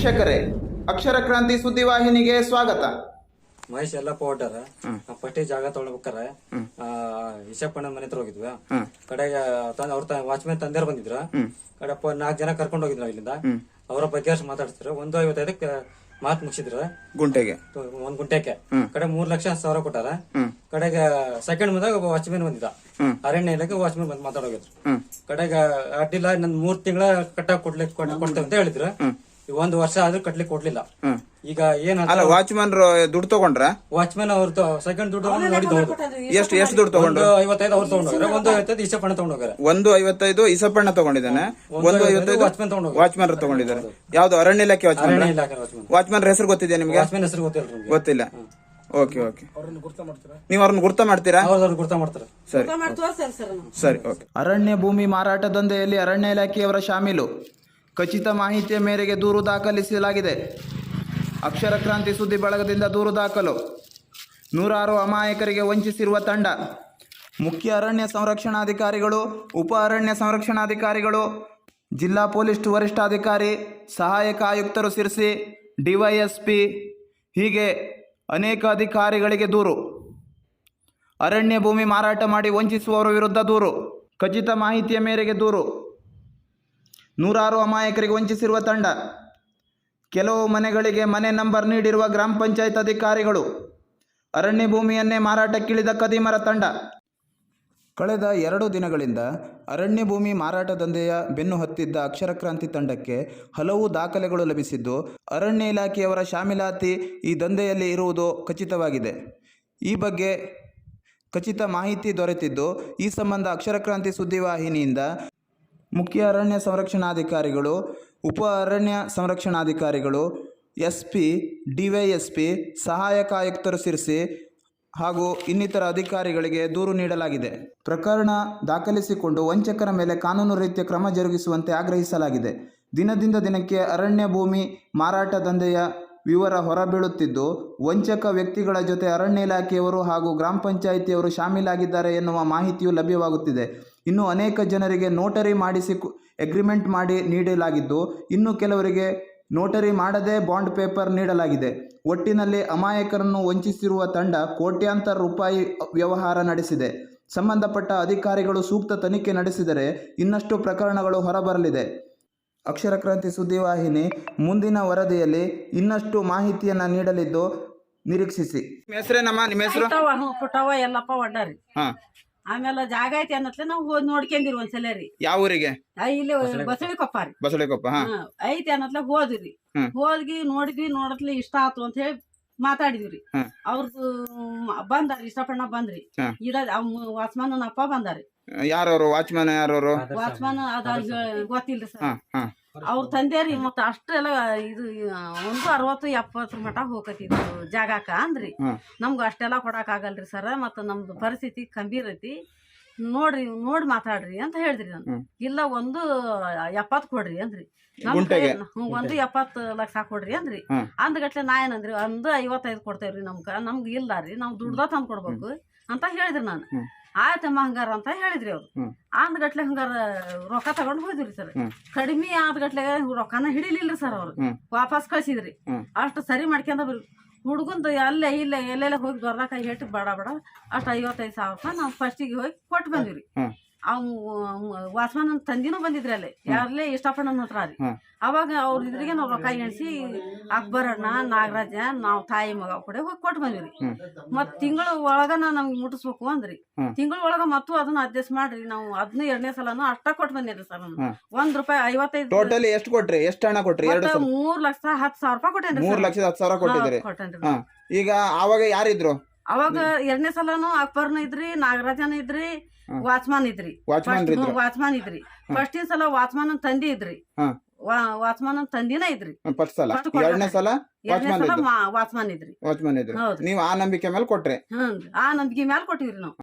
ವೀಕ್ಷಕರೇ ಅಕ್ಷರ ಕ್ರಾಂತಿ ಸುದ್ದಿವಾಹಿನಿಗೆ ಸ್ವಾಗತ. ಮಹೇಶ್ ಎಲ್ಲ ಪೌಡರ್ ಪಟ್ಟಿ ಜಾಗ ತೊಗೊಳ್ಬೇಕಾರ ಈಶಪ್ಪಣ್ಣ ಮನೆ ಹತ್ರ ಹೋಗಿದ್ವಿ. ಕಡೆಗೆ ಅವ್ರ ವಾಚ್ಮ್ಯಾನ್ ತಂದೆಯವ್ರು ಬಂದಿದ್ರ. ಕಡೆ ನಾಲ್ಕು ಜನ ಕರ್ಕೊಂಡು ಹೋಗಿದ್ರು ಇಲ್ಲಿಂದ. ಅವರ ಬಗ್ಗೆ ಅಷ್ಟು ಮಾತಾಡ್ತಿದ್ರು ಒಂದು ಐವತ್ತೈದಕ್ಕೆ ಮಾತು ಮುಗಿಸಿದ್ರ. ಗುಂಟೆಗೆ. ಒಂದ್ ಗುಂಟೆಕ್ಕೆ ಕಡೆ ಮೂರ್ ಲಕ್ಷ ಸಾವಿರ ಕೊಟ್ಟಾರ. ಕಡೆಗೆ ಸೆಕೆಂಡ್ ಬಂದಾಗ ಒಬ್ಬ ವಾಚ್ಮ್ಯಾನ್ ಬಂದಿದ್ದ. ಅರಣ್ಯ ಇಲಾಖೆ ವಾಚ್ಮ್ಯಾನ್ ಬಂದ್ ಮಾತಾಡೋಗಿದ್ರು ಕಡೆಗೆ ಅಡ್ಡಿಲ್ಲ ನನ್ ಮೂರ್ ತಿಂಗಳ ಕಟ್ಟಾಕ್ ಕೊಡ್ಲಿಕ್ಕೆ ಕೊಡ್ತೇವೆ ಅಂತ ಹೇಳಿದ್ರು. ಈ ಒಂದ್ ವರ್ಷ ಆದ್ರೂ ಕಟ್ಲಿಕ್ಕೆ ಕೊಡ್ಲಿಲ್ಲ. ಈಗ ಏನ್ ಅಲ್ಲ ವಾಚ್ಮನ್ ದುಡ್ಡು ತಗೊಂಡ್ರ? ವಾಚ್ಮನ್ ಅವ್ರ ಸೆಕೆಂಡ್ ದುಡ್ಡು ನೋಡಿದ್ ಹೌದು ಎಷ್ಟು ಎಷ್ಟು ದುಡ್ಡು ತಗೊಂಡ್ರು? ಒಂದು ಐವತ್ತೈದು ಅವ್ರು ತಗೊಂಡೋಗ್ರೆ ಒಂದು ಐವತ್ತೈದು ಇಸಪಣ್ಣ ತಗೊಂಡೋಗ್ರೆ ಒಂದು ಐವತ್ತೈದು ಇಸಪಣ್ಣ ತಗೊಂಡಿದ್ದಾನೆ ಒಂದು ಐವತ್ತೈದು ವಾಚ್ಮನ್ ತಗೊಂಡು ವಾಚ್ಮನ್ ತಗೊಂಡಿದ್ದಾರೆ. ಯಾವ್ದು ಅರಣ್ಯ ಇಲಾಖೆ ವಾಚ್ಮನ್ ಅರಣ್ಯ ಇಲಾಖೆ ವಾಚ್ಮ್ಯಾನ್. ವಾಚ್ಮನ್ ಹೆಸರು ಗೊತ್ತಿದೆ ನಿಮ್ಗೆ? ವಾಚ್ಮನ್ ಹೆಸರು ಗೊತ್ತಿಲ್ಲ ನಮ್ಗೆ. ಗೊತ್ತಿಲ್ಲ. Okay okay. ನೀವು ಅವ್ರನ್ನ ಗುರ್ತ ಮಾಡ್ತೀರಾ? ಅವ್ರದ್ದು ಗುರ್ತ ಮಾಡ್ತಾರೆ. ಸರಿ. ಸರಿ ಓಕೆ. ಅರಣ್ಯ ಭೂಮಿ ಮಾರಾಟ ದಂಧೆಯಲ್ಲಿ ಅರಣ್ಯ ಇಲಾಖೆಯವರ ಶಾಮೀಲು. ಖಚಿತ ಮಾಹಿತಿಯ ಮೇರೆಗೆ ದೂರು ದಾಖಲಿಸಲಾಗಿದೆ. ಅಕ್ಷರ ಕ್ರಾಂತಿ ಸುದ್ದಿ ಬಳಗದಿಂದ ದೂರು ದಾಖಲು. ನೂರಾರು ಅಮಾಯಕರಿಗೆ ವಂಚಿಸಿರುವ ತಂಡ. ಮುಖ್ಯ ಅರಣ್ಯ ಸಂರಕ್ಷಣಾಧಿಕಾರಿಗಳು, ಉಪ ಅರಣ್ಯ ಸಂರಕ್ಷಣಾಧಿಕಾರಿಗಳು, ಜಿಲ್ಲಾ ಪೊಲೀಸ್ ವರಿಷ್ಠಾಧಿಕಾರಿ, ಸಹಾಯಕ ಆಯುಕ್ತರು ಸಿರಿಸಿ ಡಿವೈಎಸ್ಪಿ ಹೀಗೆ ಅನೇಕ ಅಧಿಕಾರಿಗಳಿಗೆ ದೂರು. ಅರಣ್ಯ ಭೂಮಿ ಮಾರಾಟ ಮಾಡಿ ವಂಚಿಸುವವರ ವಿರುದ್ಧ ದೂರು. ಖಚಿತ ಮಾಹಿತಿಯ ಮೇರೆಗೆ ದೂರು. ನೂರಾರು ಅಮಾಯಕರಿಗೆ ವಂಚಿಸಿರುವ ತಂಡ. ಕೆಲವು ಮನೆಗಳಿಗೆ ಮನೆ ನಂಬರ್ ನೀಡಿರುವ ಗ್ರಾಮ ಪಂಚಾಯತ್ ಅಧಿಕಾರಿಗಳು ಅರಣ್ಯ ಭೂಮಿಯನ್ನೇ ಮಾರಾಟಕ್ಕಿಳಿದ ಕದಿಮರ ತಂಡ. ಕಳೆದ ಎರಡು ದಿನಗಳಿಂದ ಅರಣ್ಯ ಭೂಮಿ ಮಾರಾಟ ದಂಧೆಯ ಬೆನ್ನು ಹತ್ತಿದ್ದ ಅಕ್ಷರ ಕ್ರಾಂತಿ ತಂಡಕ್ಕೆ ಹಲವು ದಾಖಲೆಗಳು ಲಭಿಸಿದ್ದು, ಅರಣ್ಯ ಇಲಾಖೆಯವರ ಶಾಮೀಲಾತಿ ಈ ದಂಧೆಯಲ್ಲಿ ಇರುವುದು ಖಚಿತವಾಗಿದೆ. ಈ ಬಗ್ಗೆ ಖಚಿತ ಮಾಹಿತಿ ದೊರೆತಿದ್ದು, ಈ ಸಂಬಂಧ ಅಕ್ಷರ ಕ್ರಾಂತಿ ಸುದ್ದಿವಾಹಿನಿಯಿಂದ ಮುಖ್ಯ ಅರಣ್ಯ ಸಂರಕ್ಷಣಾಧಿಕಾರಿಗಳು, ಉಪ ಅರಣ್ಯ ಸಂರಕ್ಷಣಾಧಿಕಾರಿಗಳು ಎಸ್ ಪಿ ಡಿವೈಎಸ್ಪಿ, ಸಹಾಯಕ ಆಯುಕ್ತರು ಸೇರಿಸಿ ಹಾಗೂ ಇನ್ನಿತರ ಅಧಿಕಾರಿಗಳಿಗೆ ದೂರು ನೀಡಲಾಗಿದೆ. ಪ್ರಕರಣ ದಾಖಲಿಸಿಕೊಂಡು ವಂಚಕರ ಮೇಲೆ ಕಾನೂನು ರೀತಿಯ ಕ್ರಮ ಜರುಗಿಸುವಂತೆ ಆಗ್ರಹಿಸಲಾಗಿದೆ. ದಿನದಿಂದ ದಿನಕ್ಕೆ ಅರಣ್ಯ ಭೂಮಿ ಮಾರಾಟ ದಂಧೆಯ ವಿವರ ಹೊರಬೀಳುತ್ತಿದ್ದು, ವಂಚಕ ವ್ಯಕ್ತಿಗಳ ಜೊತೆ ಅರಣ್ಯ ಇಲಾಖೆಯವರು ಹಾಗೂ ಗ್ರಾಮ ಪಂಚಾಯಿತಿಯವರು ಶಾಮೀಲಾಗಿದ್ದಾರೆ ಎನ್ನುವ ಮಾಹಿತಿಯು ಲಭ್ಯವಾಗುತ್ತಿದೆ. ಇನ್ನು ಅನೇಕ ಜನರಿಗೆ ನೋಟರಿ ಮಾಡಿಸಿ ಅಗ್ರಿಮೆಂಟ್ ಮಾಡಿ ನೀಡಲಾಗಿದ್ದು ಇನ್ನು ಕೆಲವರಿಗೆ ನೋಟರಿ ಮಾಡದೆ ಬಾಂಡ್ ಪೇಪರ್ ನೀಡಲಾಗಿದೆ. ಒಟ್ಟಿನಲ್ಲಿ ಅಮಾಯಕರನ್ನು ವಂಚಿಸಿರುವ ತಂಡ ಕೋಟ್ಯಾಂತರ ರೂಪಾಯಿ ವ್ಯವಹಾರ ನಡೆಸಿದೆ. ಸಂಬಂಧಪಟ್ಟ ಅಧಿಕಾರಿಗಳು ಸೂಕ್ತ ತನಿಖೆ ನಡೆಸಿದರೆ ಇನ್ನಷ್ಟು ಪ್ರಕರಣಗಳು ಹೊರಬರಲಿದೆ. ಅಕ್ಷರ ಕ್ರಾಂತಿ ಸುದ್ದಿವಾಹಿನಿ ಮುಂದಿನ ವರದಿಯಲ್ಲಿ ಇನ್ನಷ್ಟು ಮಾಹಿತಿಯನ್ನು ನೀಡಲಿದ್ದು ನಿರೀಕ್ಷಿಸಿ. ನಿಮ್ಮ ಹೆಸರೇನಮ್ಮ? ನಿಮ್ಮ ಹೆಸರು? ಎಲ್ಲಪ್ಪ ಒಡ್ಡಾರಿ ಹಾಂ. ಆಮೇಲೆ ಜಾಗ ಐತಿ ಅನ್ನತ್ಲೆ ನಾವು ಹೋಗಿ ನೋಡ್ಕೊಂಡಿರಿ ಒಂದ್ಸಲ ರೀ. ಯಾವ ಊರಿಗೆ? ಆ, ಇಲ್ಲಿ ಬಸಳಿ ಕೊಪ್ಪ ರೀ. ಬಸಳೆಕೊಪ್ಪ ಹಾಂ. ಹಾ, ಐತಿ ಅನ್ನತ್ಲೆ ಹೋದ್ರಿ ಹ್ಮ್. ಹೋದ್ಗಿ ನೋಡಿದ್ವಿ ನೋಡತ್ಲೆ ಇಷ್ಟ ಆತು ಅಂತ ಹೇಳಿ ಮಾತಾಡಿದ್ವಿ ಹ್ಮ್. ಅವ್ರದ್ದು ಬಂದಾರಿ ಇಷ್ಟಪಣ್ಣ ಬಂದ್ರಿ. ಹ್ಮ್. ಇದ ವಾಚ್ಮನ್ ಅಪ್ಪ ಬಂದಾರಿ ಯಾರವರು ವಾಚ್ಮ್ಯಾನ್ ಯಾರವರು? ವಾಚ್ಮನ್ ಅದ ಗೊತ್ತಿಲ್ರಿ ಸರ್. ಹಾಂ ಹಾಂ. ಅವ್ರ ತಂದೆರಿ ಮತ್ತ ಅಷ್ಟೆಲ್ಲ ಇದು ಒಂದು ಅರವತ್ತು ಎಪ್ಪತ್ತರ ಮಟ ಹೋಗತಿದ್ರು ಜಾಗಾಕ ಅಂದ್ರಿ. ನಮ್ಗ ಅಷ್ಟೆಲ್ಲ ಕೊಡಕ್ ಆಗಲ್ರಿ ಸರ ಮತ್ತು ನಮ್ದು ಪರಿಸ್ಥಿತಿ ಗಂಭೀರ ಐತಿ ನೋಡ್ರಿ ನೋಡಿ ಮಾತಾಡ್ರಿ ಅಂತ ಹೇಳಿದ್ರಿ ನಾನು. ಇಲ್ಲ ಒಂದು ಎಪ್ಪತ್ತು ಕೊಡ್ರಿ ಅಂದ್ರಿ. ನಮ್ ಒಂದು ಎಪ್ಪತ್ತು ಲಕ್ಷ ಕೊಡ್ರಿ ಅಂದ್ರಿ. ಅಂದ ಅಂದ್ಗಟ್ಲೆ ನಾ ಏನಂದ್ರಿ ಒಂದು ಐವತ್ತೈದು ಕೊಡ್ತೇವ್ರಿ ನಮ್ಗ ನಮ್ಗೆ ಇಲ್ಲ ರೀ ನಾವು ದುಡ್ದ ತಂದು ಕೊಡ್ಬೇಕು ಅಂತ ಹೇಳಿದ್ರಿ ನಾನು. ಆಯ್ತಮ್ಮ ಹಂಗಾರ ಅಂತ ಹೇಳಿದ್ರಿ ಅವ್ರು. ಆದ್ ಗಟ್ಲೆ ಹಂಗಾರ ರೊಕ್ಕ ತಗೊಂಡ್ ಹೋದ್ರಿ ಸರ್. ಕಡಿಮೆ ಆದ್ ಗಟ್ಲೆ ರೊಕ್ಕನ ಹಿಡಿಲಿಲ್ರಿ ಸರ್ ಅವ್ರು. ವಾಪಸ್ ಕಳ್ಸಿದ್ರಿ. ಅಷ್ಟು ಸರಿ ಮಾಡ್ಕೊಂಡ ಬರ್ರಿ ಹುಡುಗಂದು ಅಲ್ಲೇ ಇಲ್ಲೇ ಎಲ್ಲೆಲ್ಲ ಹೋಗಿ ದೊರ್ದಾಕ ಹೇಟ್ ಬಡ ಬಡ. ಅಷ್ಟು ಐವತ್ತೈದು ಸಾವಿರ ರೂಪಾಯಿ ನಾವು ಫಸ್ಟಿಗೆ ಹೋಗಿ ಕೊಟ್ಟು ಬಂದಿವ್ರಿ. ಅವ್ ವಾಸವನ ತಂದಿನೂ ಬಂದಿದ್ರಿ ಅಲ್ಲಿ. ಯಾರಲ್ಲೇ ಇಷ್ಟಪಣ್ಣನ ಹತ್ರ ರೀ. ಅವಾಗ ಅವ್ರ ಇದ್ರಿಗೆ ನಾವು ರೊಕ್ಕ ಎಣಿಸಿ ಅಕ್ಬರ್ ಅಣ್ಣ ನಾಗರಾಜ ನಾವು ತಾಯಿ ಮಗ ಕೂಡ ಹೋಗಿ ಕೊಟ್ಟು ಬಂದಿವ್ರಿ. ಮತ್ ತಿಂಗಳ ಒಳಗನ ನಮ್ಗೆ ಮುಟ್ಟಿಸ್ಬೇಕು ಅಂದ್ರಿ. ತಿಂಗಳ ಒಳಗ ಮತ್ತು ಅದನ್ನ ಅಡ್ಜಸ್ಟ್ ಮಾಡ್ರಿ. ನಾವು ಅದನ್ನ ಎರಡನೇ ಸಲನು ಅಷ್ಟ ಕೊಟ್ಟು ಬಂದಿರಿ ಸರ್ ಒಂದ್ ರೂಪಾಯಿ ಐವತ್ತೈದು ಟೋಟಲಿ ಎಷ್ಟು ಕೊಟ್ರಿ? ಎಷ್ಟು ಹಣ ಕೊಟ್ರಿ? ಮೂರ್ ಲಕ್ಷ ಹತ್ತು ಸಾವಿರ ರೂಪಾಯಿ ಕೊಟ್ಟೇನ್ರಿ ಮೂರ್ ಸರ್. ಲಕ್ಷದ ಹತ್ತು ಸಾವಿರ ಕೊಟ್ಟಿದ್ರಿ ಈಗ ಅವಾಗ ಯಾರಿದ್ರು? ಅವಾಗ ಎರಡನೇ ಸಲನು ಅಕ್ಬರ್ನ ಇದ್ರಿ ನಾಗರಾಜನ ಇದ್ರಿ ವಾಚ್ಮನ್ ಇದ್ರಿ. ವಾಚ್ಮನ್ ಇದ್ರು. ಫಸ್ಟ್ ಸಲ ವಾಚ್ಮನ್ ತಂದಿ ಇದ್ರಿ. ವಾಚ್ಮನ್ ತಂದಿನ ಇದ್ರಿ. ಫಸ್ಟ್ ಸಲ. ಎರಡನೇ ಸಲ ವಾಚ್ಮನ್ ಇದ್ರಿ. ವಾಚ್ಮನ್ ಇದ್ರಿ. ನೀವು ಆ ನಂಬಿಕೆ ಮೇಲೆ ಕೊಟ್ರಿ. ಹ್ಮ್ ಆ ನಂಬಿಕೆ ಮೇಲೆ ಕೊಟ್ಟಿವ್ರಿ ನಾವು.